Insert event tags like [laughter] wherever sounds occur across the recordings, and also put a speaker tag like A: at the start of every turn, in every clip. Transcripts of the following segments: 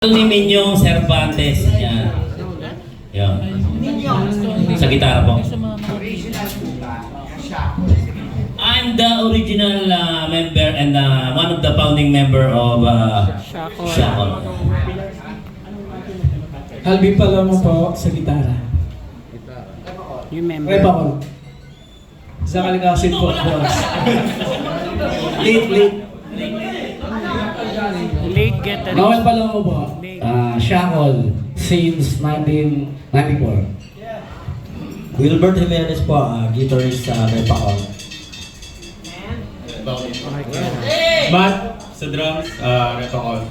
A: Ito ni Minyong Cervantes niya. Yan. Sa gitara po. I'm the original uh, member and uh, one of the founding member of uh, Shakon.
B: Alvin Palomo po sa gitara.
C: You remember?
B: Rep ako. Sa Kalikasin po, boss. late, late.
C: Get the
B: Noel Palomo po. Uh, Shakol since 1994.
D: Wilbert Jimenez po, ah, guitarist sa Repacon.
E: Matt sa drums, uh, Repacon.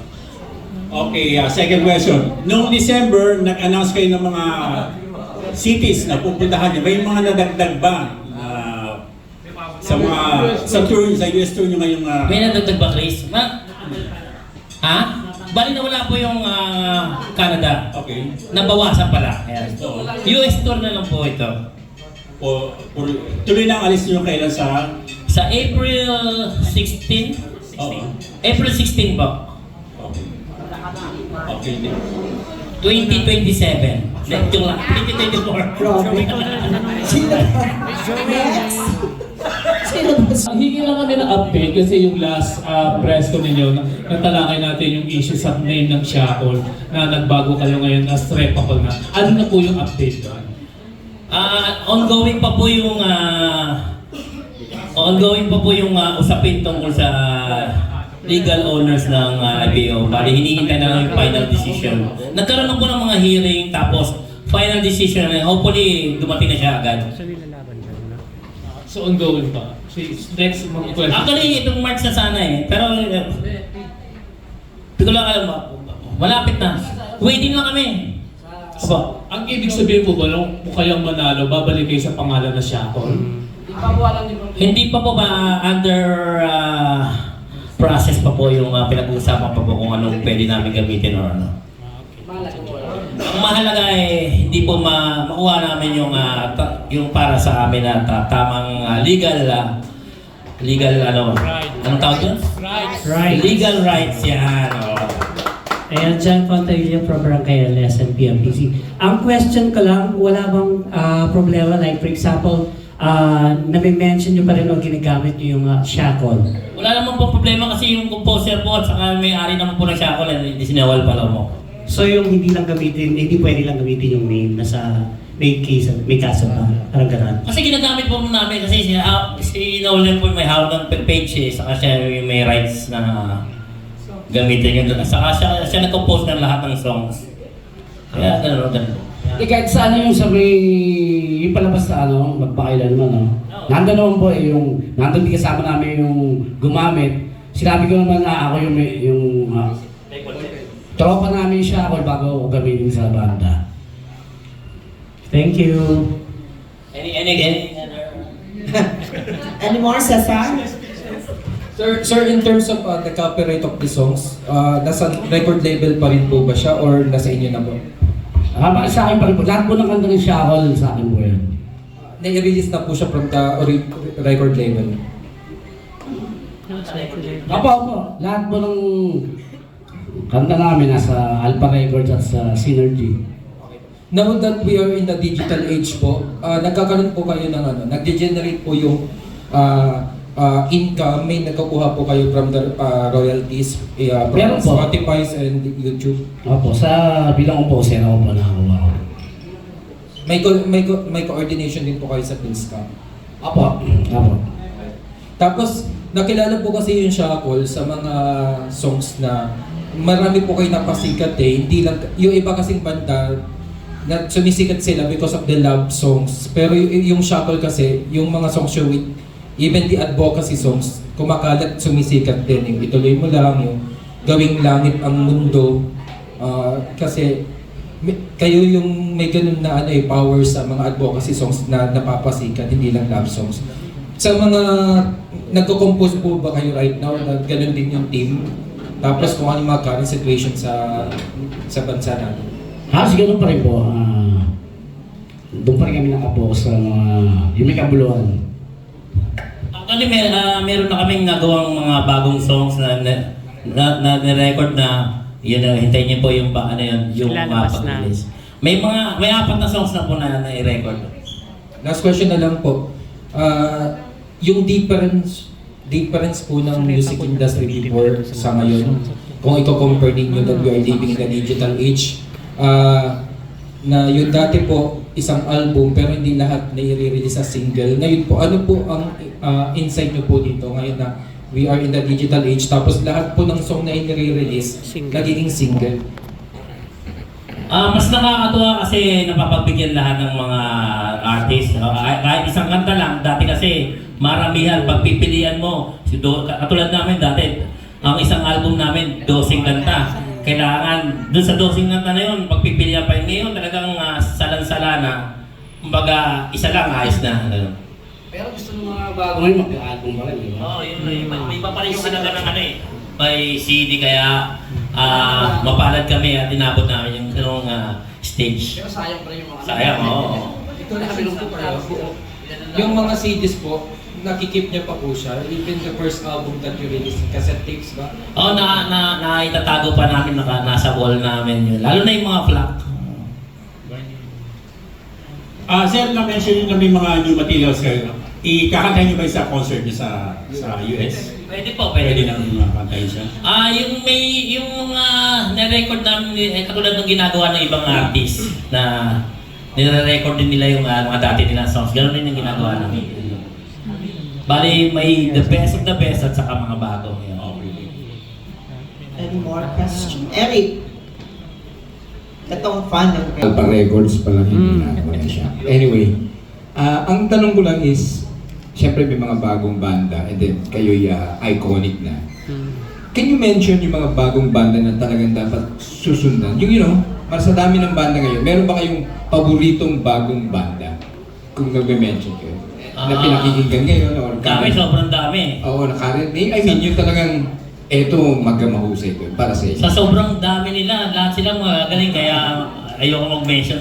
E: Okay, uh, second question. Noong December, nag-announce kayo ng mga cities na pupuntahan niyo. May mga nadagdag ba ah, sa mga sa tour, sa US tour niyo ngayong uh,
A: May nadagdag ba, Chris? Ma? Ha? Bali na wala po yung uh, Canada.
E: Okay.
A: Nabawasan pala. Ayan.
E: So,
A: US tour na lang po ito.
E: po, po, tuloy na ang alis niyo kailan sa
A: Sa April 16?
E: Oo.
A: April 16 po.
E: Okay. Okay.
A: 2027. Next yung lang. 2024.
B: Sino
F: Ang hingi lang kami ng update kasi yung last uh, press ko ninyo, na- natalakay natin yung issue sa name ng Shackle na nagbago kayo ngayon as Repacol na. Ano na po yung update doon?
A: Ah, ongoing pa po yung ah, ongoing pa po yung ah, usapin tungkol sa legal owners ng uh, IPO. Bali, hinihintay na lang yung final decision. Nagkaroon na po ng mga hearing, tapos final decision, hopefully dumating na siya agad.
F: So ongoing pa. So, next mga question.
A: Actually, itong March na sana eh. Pero, hindi ko lang alam, ah, malapit na. Waiting lang kami. Opo.
F: Ang ibig sabihin po ba, nung kayang manalo, babalik kayo sa pangalan na Shackle?
A: Hindi pa po ba under ah, process pa po yung ah, pinag-uusapan pa po kung anong pwede namin gamitin or ano. Ang mahalaga eh, hindi po ma makuha namin yung ta- yung para sa amin na ta- tamang ah, legal ah, legal ano
F: Right.
A: anong tawag yun?
F: Right.
C: Right.
A: Legal rights yan. Oh.
C: Ayan, John Fontanilla from Barangay LS and PMPC. Ang question ko lang, wala bang ah, problema like for example, uh, nami-mention nyo pa rin o ginagamit nyo yung uh, shackle.
A: Wala naman po problema kasi yung composer po at saka may-ari naman po ng Shackle and hindi sinawal pala mo.
C: So yung hindi lang gamitin, hindi pwede lang gamitin yung name na sa may case, may kaso pa, parang ganun.
A: Kasi ginagamit po namin kasi si, uh, si Nolan po may hawak ng page eh, saka siya yung may rights na gamitin yun. Saka siya, siya nag-compose ng lahat ng songs. Kaya gano'n, gano'n.
B: Eh, kahit sa ano yung sa may, yung palabas na ano, magpakailan mo, no? Nandun naman po eh, yung, nandun din kasama namin yung gumamit. Sinabi ko naman na ako yung, may- yung, ah, tropa namin siya ako bago ako gamitin sa banda.
C: Thank you.
A: Any, any, any,
G: Any more, Cesar?
H: Sir, sir, in terms of uh, the copyright of the songs, uh, nasa record label pa rin po ba siya or nasa inyo na po?
B: Ah, bakit sa akin pa rin po, lahat po ng kanta ng Shackle sa akin po yan.
H: Na-release na po siya from the record label.
B: Apo, apo, lahat po ng kanta namin nasa Alpha Records at sa Synergy.
H: Now that we are in the digital age po, uh, nagkakaroon po kayo ng ano, nag-generate po yung uh, uh, income, may nagkukuha po kayo from the uh, royalties uh, from
B: Meron po.
H: Spotify and YouTube.
B: Opo, sa bilang composer ako po nakakuha ko.
H: May, co- may, co- may coordination din po kayo sa Pilscom.
B: Apo, apo.
H: Tapos, nakilala po kasi yung Shackle sa mga songs na marami po kayo napasikat eh. Hindi lang, yung iba kasing banda, na sumisikat sila because of the love songs. Pero y- yung Shackle kasi, yung mga songs show with, even the advocacy songs, kumakalat, sumisikat din. Yung ituloy mo lang, yung gawing langit ang mundo. Ah, kasi may- kayo yung may ganun na ano eh, power sa mga advocacy songs na napapasikat, hindi lang love songs. Sa mga nagko-compose po ba kayo right now na ganun din yung team? Tapos kung ano yung mga current situation sa sa bansa natin.
B: Halos ganun pa rin po. ah, doon pa rin kami nakapokus sa mga, yung may kabuluhan.
A: Actually, may, ah, meron na kaming nagawang mga bagong songs na na, na, na, record na Yun na, hintayin niyo po yung ba, ano yun, yung
C: Lalabas
A: uh,
C: na.
A: pag-release. May mga, may apat na songs na po na na-record.
H: Last question na lang po. Ah, yung difference difference po ng music industry before sa ngayon, kung i-compare ninyo that we are living in a digital age, ah, na yung dati po isang album pero hindi lahat na i-release sa single. Ngayon po, ano po ang ah, insight nyo po dito ngayon na we are in the digital age tapos lahat po ng song na i-release nagiging single.
A: Ah, mas nakakatuwa kasi napapagbigyan lahat ng mga artist. no? Ah, kahit isang kanta lang, dati kasi maramihan, pagpipilian mo. Si Do, katulad namin dati, ang isang album namin, dosing kanta. Kailangan, dun sa dosing kanta na yun, pagpipilian pa yun. Ngayon talagang uh, salan-sala na. Kumbaga, isa lang, ayos na. Ganun.
B: Pero gusto ng mga bago ngayon, mag-album pa rin, di ba?
A: Oo, oh, yun, may, may iba pa rin yung halaga ng ano eh. May CD kaya ah mapalad kami at inabot namin yung ganung ah, stage.
B: Pero sayang pa rin yung mga...
A: Sayang, oo.
H: Ito na kami po Yung mga CDs po, nakikip niya pa po siya. Even the first album that you released, cassette tapes ba?
A: Oo, na, na, naitatago pa namin, naka, nasa wall namin yun. Lalo na yung mga flak.
E: Ah, sir, na-mention nyo na may mga new materials kayo. Ikakantay nyo ba sa concert nyo sa sa US?
A: Pwede po,
E: Pwede
A: pwede.
E: nang makantayin siya.
A: Ah, yung may yung mga na-record namin eh, katulad ng ginagawa ng ibang artist na nire-record din nila yung ah, mga dati nilang songs. Ganun din yung ginagawa namin. Bali, may the best of the best at saka mga bago. Yun.
G: Any more question? Eric! Itong fan ng
I: Alpha Records pa lang hindi na wala siya. Anyway, ah, ang tanong ko lang is, syempre may mga bagong banda and then kayo'y ah, iconic na. Can you mention yung mga bagong banda na talagang dapat susundan? Yung you know, para sa dami ng banda ngayon, meron ba kayong paboritong bagong banda? Kung nagme-mention kayo. Na
A: Ah,
I: pinakikinggan ngayon or
A: Dami, sobrang dami.
I: Oo, nakarin. I mean, yung talagang, eto, magkamahusay ko para sa inyo.
A: Sa sobrang dami nila, lahat sila magagaling kaya ayoko mag-mention.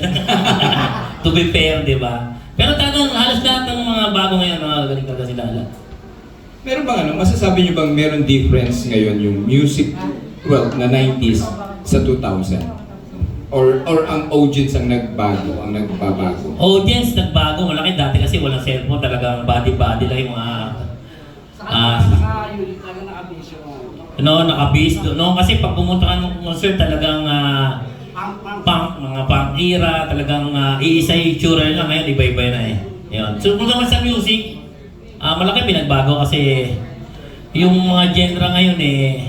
A: [laughs] to be fair, di ba? Pero talagang halos lahat ng mga bago ngayon, magagaling talaga sila lahat.
I: Meron bang ano, masasabi niyo bang meron difference ngayon yung music, well, na 90s sa 2000? Or or ang audience ang nagbago, ang nagbabago?
A: Audience, nagbago. Malaki dati kasi walang cellphone. Talagang body-body lang yung mga... Ah,
B: naka-bisyo.
A: no, nakabase. No, kasi pag pumunta ka ng concert, talagang ah,
B: Punk,
A: mga punk era, talagang uh, iisa yung itsura nila ngayon, iba-iba na eh. Yun. So kung naman sa music, ah malaki pinagbago kasi yung mga genre ngayon eh,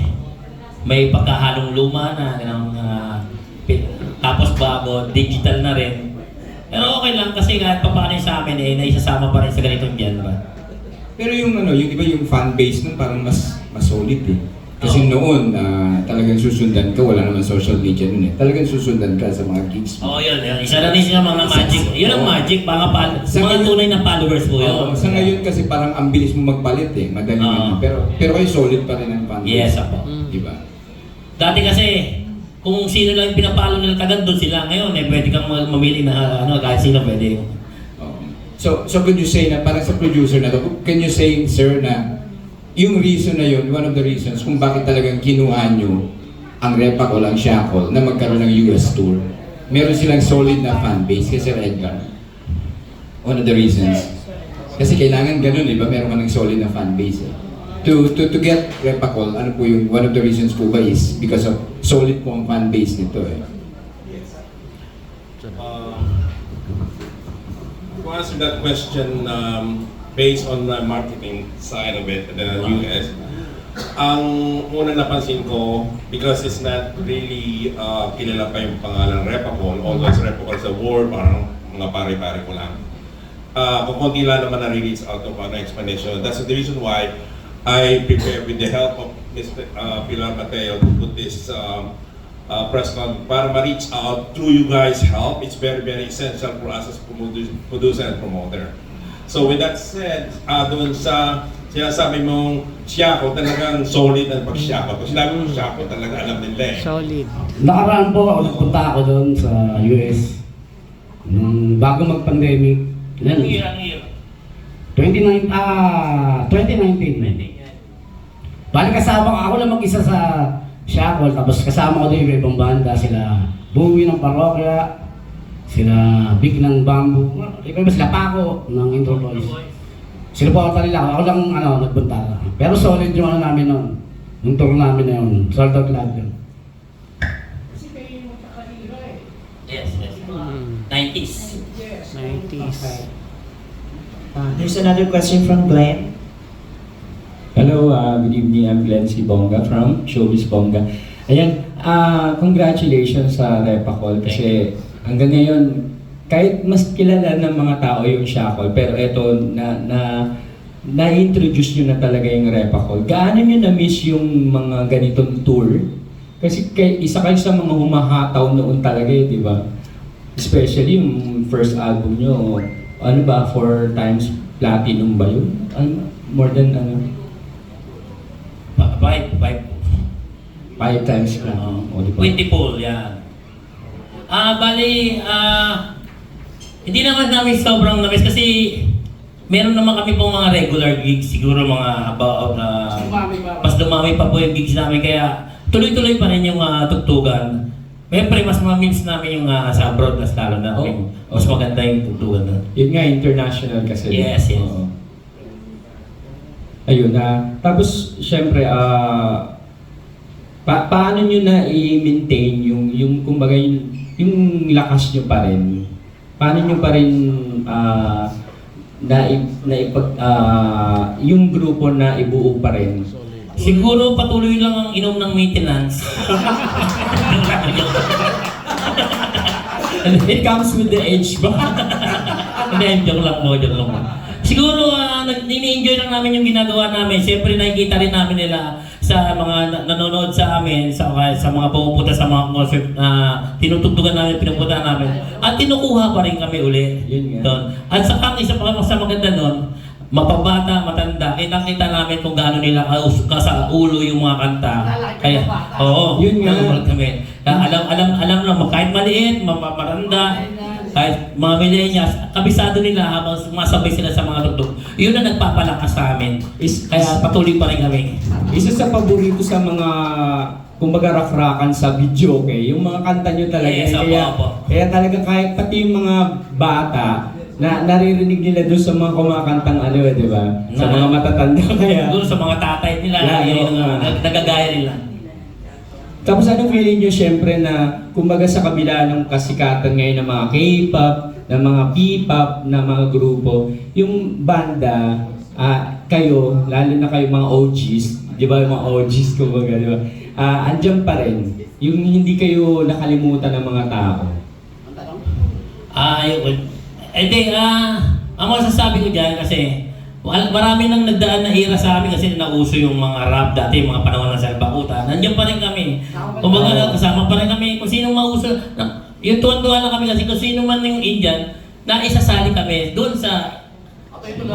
A: may pagkahalong luma na, ah, pi- tapos bago, digital na rin. Pero okay lang kasi kahit pa paano sa amin eh, naisasama pa rin sa ganitong genre.
I: Pero yung ano, yung iba yung fan base nun parang mas mas solid eh. Kasi
A: Oo.
I: noon, ah, talagang susundan ka, wala naman social media nun eh. Talagang susundan ka sa mga gigs
A: Oo,
I: mo.
A: yun, yun. Isa na rin sila mga magic. Yun ang
I: Oo.
A: magic, mga, pal-
I: Sa
A: mga
I: ngayon-
A: tunay na followers po yun.
I: Oo, sa ngayon kasi parang ang bilis mo magpalit eh, madali
A: Oo.
I: naman. Pero pero kayo solid pa rin ang fan.
A: Yes, ako.
I: Di ba?
A: Dati kasi, kung sino lang yung pinapalo nila tagad doon sila. Ngayon eh, pwede kang ma- mamili na ano, kahit sino pwede.
I: Oo. So, so could you say na, parang sa producer na to, can you say, sir, na yung reason na yun, one of the reasons kung bakit talagang kinuha nyo ang Repac o lang Shackle na magkaroon ng US tour, meron silang solid na fan base kay Sir Edgar. One of the reasons. Kasi kailangan ganun, di ba? Meron ka ng solid na fan base eh. To, to, to get Repacol, ano po yung, one of the reasons po ba is because of solid po ang fan base nito eh.
J: To answer that question, um, based on the marketing side of it, the US, ang una napansin ko, because it's not really uh, kilala pa yung pangalan Repacol, although it's Repacol sa word, parang mga pare-pare ko lang. Uh, kung konti lang naman na-release out of an explanation. That's the reason why I prepared with the help of Mr. Uh, Pilar Mateo to put this um, uh, press con para ma-reach out through you guys' help. It's very, very essential for us as producer and promoter. So with that said, uh, doon sa sinasabi mong Siako, talagang solid ang pag-Siako. Kung sinabi mo Siako, talaga alam nila eh.
C: Solid.
B: Nakaraan po ako, nagpunta ako doon sa US. Nung bago mag-pandemic.
A: Ang
B: Yan.
A: year, ang year.
B: 29, ah, 2019. Bali kasama ko, ako lang mag-isa sa Shackle, tapos kasama ko din yung ibang banda, sila Buwi ng Parokya, sila Big ng Bamboo, iba-iba sila Paco ng Intro Boys. Sila po ako nila, ako lang ano, nagbunta. Pero solid yung ano namin noon. Yung tour namin na yun, sold out lahat yun.
A: Yes, yes. 90s.
C: 90s.
G: Uh, there's another question from Glenn.
K: Hello, uh, good evening. I'm Glenn C. Bonga from Showbiz Bonga. Ayan, uh, congratulations sa Repacol kasi hanggang ngayon, kahit mas kilala ng mga tao yung Shackle, pero eto na, na na-introduce nyo na talaga yung Repacol. Gaano nyo na-miss yung mga ganitong tour? Kasi kay, isa kayo sa mga humahataw noon talaga eh, di ba? Especially yung first album nyo, ano ba, four times platinum ba yun? Ano, more than ano?
A: Pa- Five, five.
K: Five times platinum. O, di ba?
A: Quinty pool, yan. Ah, bali, ah, hindi naman namin sobrang namiss kasi meron naman kami pong mga regular gigs, siguro mga about, uh, mas dumami pa po yung gigs namin, kaya tuloy-tuloy pa rin yung ah, tugtugan. Siyempre, mas mamins namin yung ah, sa abroad, mas lalo na.
K: Oh.
A: Mas maganda yung tugtugan na.
K: Yun nga, international kasi.
A: Yes, yes.
K: Oo. Ayun na. tapos, syempre, ah, pa paano nyo na i-maintain yung, yung, kumbaga, yung, yung lakas nyo pa rin? Paano nyo pa rin, ah, na, na ipag, ah, yung grupo na ibuo pa rin?
A: Siguro patuloy lang ang inom ng maintenance. [laughs]
K: It comes with the age ba? [laughs]
A: Hindi, joke lang po, joke lang po. Siguro, uh, nini-enjoy lang namin yung ginagawa namin. Siyempre, nakikita rin namin nila sa mga na- nanonood sa amin, sa, sa mga pumupunta sa mga concert na tinutugtugan namin, pinupunta namin. At tinukuha pa rin kami uli.
K: Yun nga.
A: Doon. At sa ang isa pa sa maganda doon, mapabata, matanda, kitang-kita namin kung gaano nila kaus- sa ulo yung mga kanta. Kaya, oo,
K: Yun nga.
A: kami. Alam, alam, alam lang, kahit maliit, ma- ma- matanda, kahit mga millennials, kabisado nila habang sumasabay sila sa mga tugtog. Yun ang nagpapalakas sa amin.
K: Is,
A: Kaya patuloy pa rin kami.
K: Isa sa paborito sa mga kumbaga rakrakan sa video, okay? Yung mga kanta nyo talaga.
A: Yes, opo,
K: kaya,
A: opo.
K: kaya talaga kahit pati yung mga bata, na naririnig nila doon sa mga kumakantang ano, eh, di ba? Sa mga matatanda [laughs] kaya.
A: Siguro sa mga tatay nila,
K: Yeah,
A: yun, nagagaya nila.
K: Tapos anong feeling nyo syempre na kumbaga sa kabila ng kasikatan ngayon ng mga K-pop, ng mga P-pop, ng mga grupo, yung banda, ah, kayo, lalo na kayo mga OGs, di ba mga OGs kumbaga, di ba? Ah, andyan pa rin. Yung hindi kayo nakalimutan ng mga tao.
A: Ah, yun. Eh ah, ang masasabi ko dyan kasi marami nang nagdaan na era sa amin kasi nauso yung mga rap dati, mga panahon ng Salbakuta. Nandiyan pa rin kami. Kumbaga, kasama pa rin kami. Kung sino mauso, na, yung tuwan-tuwa lang kami kasi kung sino man yung Indian, na isasali kami doon sa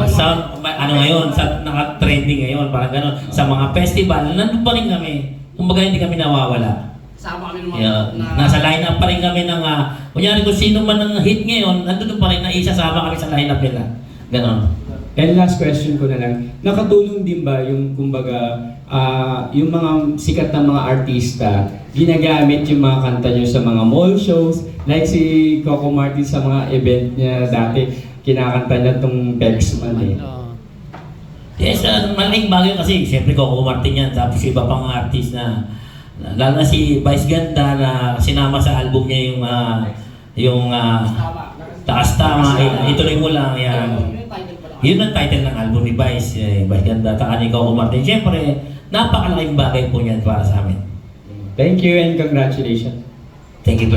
A: sa ano ngayon, sa naka-trending ngayon, parang gano'n. Sa mga festival, nandun pa rin kami. Kumbaga, hindi kami nawawala.
B: Sama kami ng mga
A: Yeah. Nasa lineup pa rin kami ng, uh, kunyari kung sino man ang hit ngayon, nandun pa rin na isasama kami sa lineup nila. Ganon.
K: And last question ko na lang, nakatulong din ba yung kumbaga, ah, yung mga sikat na mga artista, ginagamit yung mga kanta nyo sa mga mall shows, like si Coco Martin sa mga event niya dati, kinakanta niya tong Pex Man eh.
A: Yes, uh, malaking bagay kasi, siyempre Coco Martin yan, tapos iba pang artist na, lalo na si Vice Ganda na sinama sa album niya yung, ah, yung ah, Taas Tama, eh, ituloy mo lang yan. Yun ang title ng album ni Vice, eh, Vice Ganda, taka ni Coco Martin. Siyempre, napakalaking bagay po niyan para sa amin.
K: Thank you and congratulations.
A: Thank you.